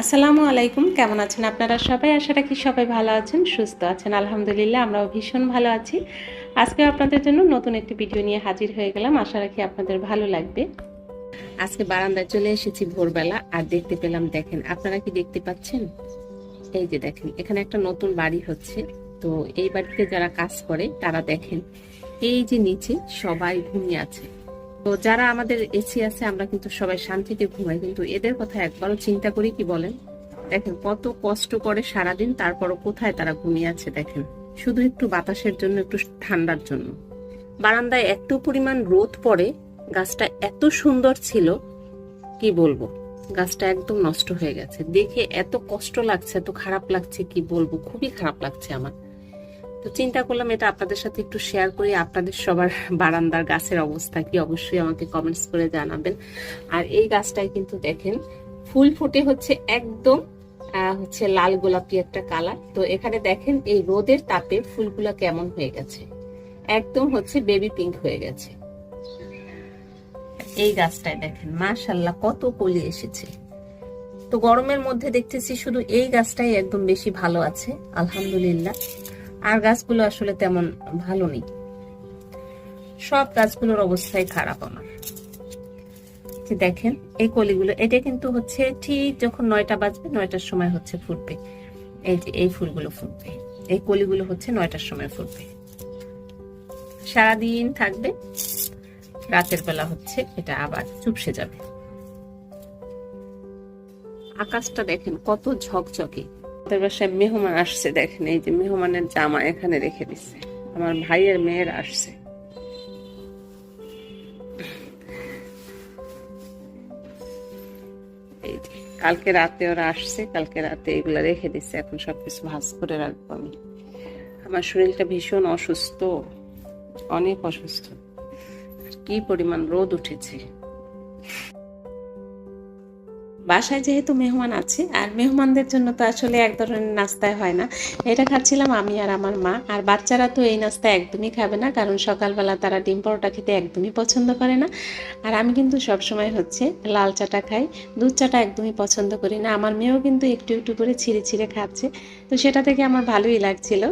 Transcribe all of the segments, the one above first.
আসসালামু আলাইকুম, কেমন আছেন আপনারা সবাই? আশা রাখি সবাই ভালো আছেন, সুস্থ আছেন। আলহামদুলিল্লাহ, আমরাও ভীষণ ভালো আছি। আজকে আপনাদের জন্য নতুন একটি ভিডিও নিয়ে হাজির হয়ে গেলাম। আশা রাখি আপনাদের ভালো লাগবে। আজকে বারান্দায় চলে এসেছি ভোরবেলা, আর দেখতে পেলাম, দেখেন, আপনারা কি দেখতে পাচ্ছেন? এই যে দেখেন, এখানে একটা নতুন বাড়ি হচ্ছে। তো এই বাড়িতে যারা কাজ করে, তারা দেখেন, এই যে নিচে সবাই ঘুমিয়ে আছে। তো যারা আমাদের এসি আছে, আমরা কিন্তু সবাই শান্তিতে ঘুমাই। কিন্তু এদের কথা একবারও চিন্তা করি কি বলেন? দেখেন, কত কষ্ট করে সারাদিন তারপরও কোথায় তারা ঘুমিয়ে আছে দেখেন। শুধু একটু বাতাসের জন্য, একটু ঠান্ডার জন্য। বারান্দায় এত পরিমাণ রোদ পড়ে, গাছটা এত সুন্দর ছিল, কি বলব? গাছটা একদম নষ্ট হয়ে গেছে। দেখে এত কষ্ট লাগছে, এত খারাপ লাগছে, কি বলব? খুবই খারাপ লাগছে আমার। তো চিন্তা করলাম এটা আপনাদের সাথে একটু শেয়ার করি, আপনাদের সবার বারান্দার গাছের অবস্থা কি? অবশ্যই আমাকে কমেন্টস করে জানাবেন। আর এই গাছটায় কিন্তু দেখেন, ফুল ফুটে হচ্ছে একদম হচ্ছে লাল গোলাপি একটা কালার তো এখানে দেখেন এই রোদের তাপে ফুলগুলা কেমন হয়ে গেছে। একদম হচ্ছে বেবি পিঙ্ক হয়ে গেছে। এই গাছটায় দেখেন মাশাল্লাহ কত কলি এসেছে। তো গরমের মধ্যে দেখতেছি শুধু এই গাছটাই একদম বেশি ভালো আছে, আলহামদুলিল্লাহ। আর গাছগুলো আসলে তেমন ভালো নেই। সব গাছগুলোর অবস্থাই খারাপ আমার। দেখেন, এই কলিগুলো, এটা কিন্তু হচ্ছে ঠিক যখন নয়টা বাজবে, নয়টার সময় হচ্ছে ফুটবে। এই যে, এই ফুলগুলো ফুটবে। এই কলিগুলো হচ্ছে নয়টার সময় ফুটবে। সারাদিন থাকবে, রাতের বেলা হচ্ছে এটা আবার চুপসে যাবে। আকাশটা দেখেন কত ঝকঝকে। আমাদের বাসায় মেহমান আসছে, দেখেন এই যে মেহমানের জামা এখানে রেখে দিচ্ছে আমার ভাইয়ের মেয়ের আসছে। এই কালকে রাতে ওরা আসছে, কালকে রাতে এগুলা রেখে দিচ্ছে এখন সবকিছু ভাজ করে রাখব আমি। আমার শরীরটা ভীষণ অসুস্থ, অনেক অসুস্থ। কি পরিমাণ রোদ উঠেছে। বাসায় যেহেতু মেহমান আছে, আর মেহমানদের জন্য তো আসলে এক ধরনের নাস্তায় হয় না। এটা খাচ্ছিলাম আমি আর আমার মা, আর বাচ্চারা তো এই নাস্তা একদমই খাবে না, কারণ সকালবেলা তারা ডিম পরোটা খেতে একদমই পছন্দ করে না। আর আমি কিন্তু সবসময় হচ্ছে লাল চাটা খাই, দুধ চাটা একদমই পছন্দ করি না। আমার মেয়েও কিন্তু একটু একটু করে ছিঁড়ে ছিঁড়ে খাচ্ছে। তো সেটা থেকে আমার ভালোই লাগছিল।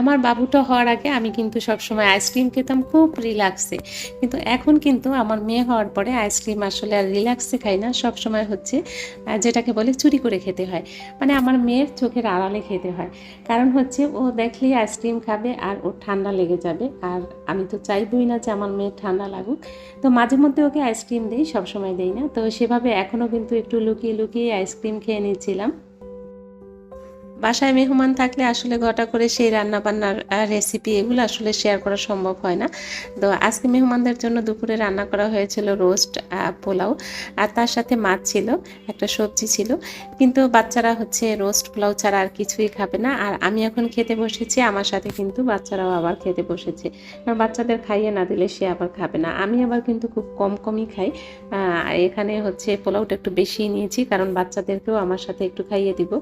আমার বাবুটা হওয়ার আগে আমি কিন্তু সবসময় আইসক্রিম খেতাম, খুব রিল্যাক্সে কিন্তু এখন কিন্তু আমার মেয়ে হওয়ার পরে আইসক্রিম আসলে আর রিল্যাক্সে খাই না, সবসময় হচ্ছে যেটাকে বলে চুরি করে খেতে হয়। মানে আমার মেয়ের চোখের আড়ালে খেতে হয়। কারণ হচ্ছে ও দেখলেই আইসক্রিম খাবে আর ওর ঠান্ডা লেগে যাবে। আর আমি তো চাইবই না যে আমার মেয়ের ঠান্ডা লাগুক। তো মাঝে মধ্যে ওকে আইসক্রিম দিই, সবসময় দিই না। তো সেভাবে এখনও কিন্তু একটু লুকিয়ে লুকিয়ে আইসক্রিম খেয়ে নিচ্ছিলাম। বাসায় মেহমান থাকলে আসলে ঘটা করে সেই রান্না বান্নার রেসিপি এগুলো আসলে শেয়ার করা সম্ভব হয় না। তো আজকে মেহমানদের জন্য দুপুরে রান্না করা হয়েছিল রোস্ট পোলাও আর তার সাথে মাছ ছিল, একটা সবজি ছিল। কিন্তু বাচ্চারা হচ্ছে রোস্ট পোলাও ছাড়া আর কিছুই খাবে না। আর আমি এখন খেতে বসেছি, আমার সাথে কিন্তু বাচ্চারাও আবার খেতে বসেছে। কারণ বাচ্চাদের খাইয়ে না দিলে সে আবার খাবে না। আমি আবার কিন্তু খুব কম কমই খাই। এখানে হচ্ছে পোলাওটা একটু বেশি নিয়েছি, কারণ বাচ্চাদেরকেও আমার সাথে একটু খাইয়ে দিব।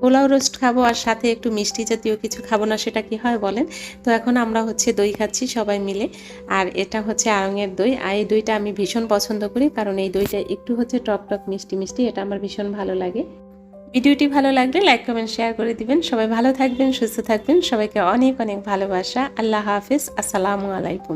পোলাও রোস্ট খাব আর সাথে একটু মিষ্টি জাতীয় কিছু খাব না, সেটা কি হয় বলেন? তো এখন আমরা হচ্ছে দই খাচ্ছি সবাই মিলে। আর এটা হচ্ছে আড়ঙের দই। আর এই দইটা আমি ভীষণ পছন্দ করি, কারণ এই দইটা একটু হচ্ছে টক টক মিষ্টি মিষ্টি, এটা আমার ভীষণ ভালো লাগে। ভিডিওটি ভালো লাগলে লাইক, কমেন্ট, শেয়ার করে দিবেন। সবাই ভালো থাকবেন, সুস্থ থাকবেন। সবাইকে অনেক অনেক ভালোবাসা। আল্লাহ হাফিজ। আসসালামু আলাইকুম।